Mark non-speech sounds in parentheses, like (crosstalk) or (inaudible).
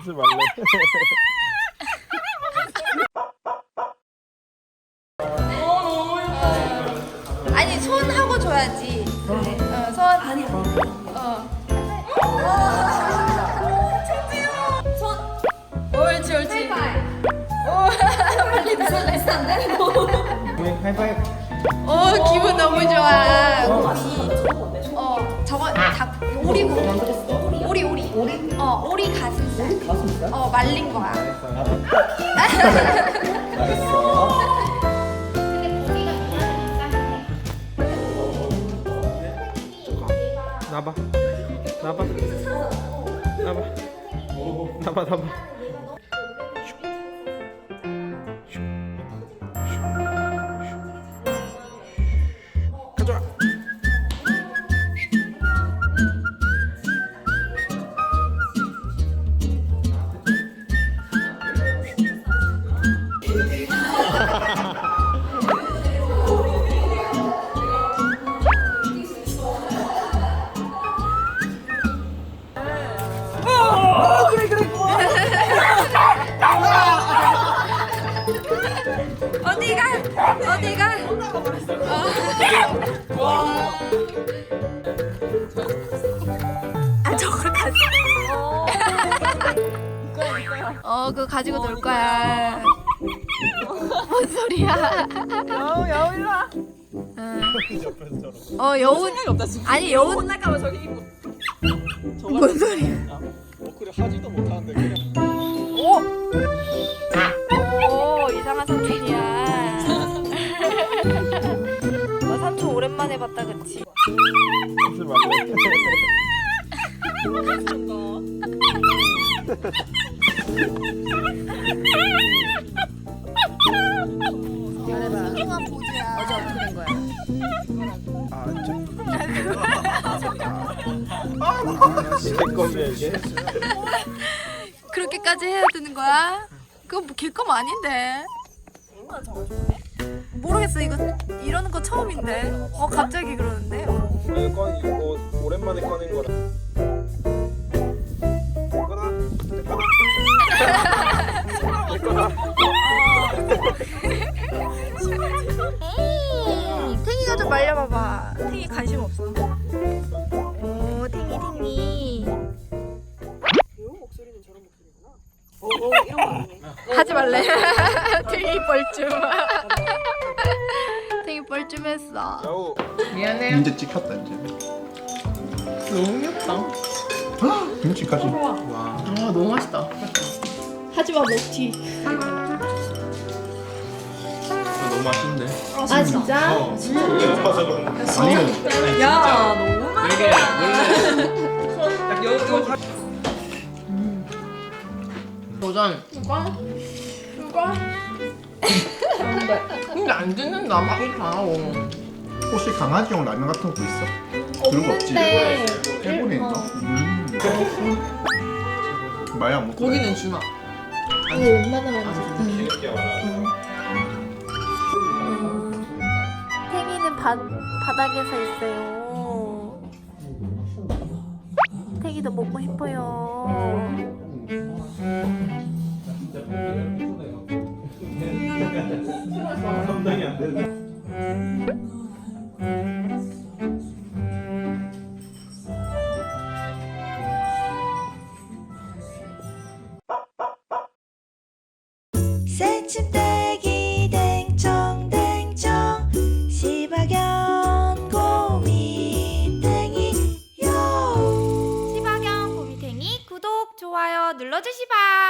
하지 말래. 아니 손 하고 줘야지. 어, 손. 아니. 어. 손. 옳지 옳지. 오 빨리 달라했어 안 돼? 하이파이브. 어 기분 너무 좋아. 어 저거 닭 오리 오 어 말린 거야. (laughs) 나봐. 나봐. 나봐. 나봐 나봐. 아 저걸 가지. 어 그거 가지고 놀 거야. 뭔 소리야? 여우 여우 일로 와. 어 여운 없다 지금. 아니 여운 잠깐만 저기. 뭔 소리야? 어 그래 하지도 못하는데 그냥. 소중한 건데 이게. 그렇게까지 해야 되는 거야? 그건 뭐 개껌 아닌데. 모르겠어 이거 이러는 거 처음인데. 어 갑자기 그러는데. 어. 이거 꺼 이거 오랜만에 꺼낸 거라. 말려봐봐. 탱이 관심 없어. 오 탱이 탱이. 하지 말래. (laughs) 탱이 뻘쭘. (laughs) 탱이 뻘쭘했어. 야우. 미안해. 이제 찍혔다 이제. 너무 귀엽다. 김치까지. 아 너무 맛있다. 하지 마 먹튀. 너무 맛있는데. 아 진짜? 아니 야 너무 맛있다. 이게 원래 딱 여, 여 사- 도전. 이거? 이거? (laughs) 근데 안 듣는다 맛이 다하고. 혹시 강아지용 라면 같은 것도 있어? 그런 거 없지? 없는데. 일본에 있나? 음. 마야 못. 고기는 주마. 이거 얼마나 많지? 탱이는 바, 바닥에서 있어요. 탱이도 먹고 싶어요. 새침대 요 시바경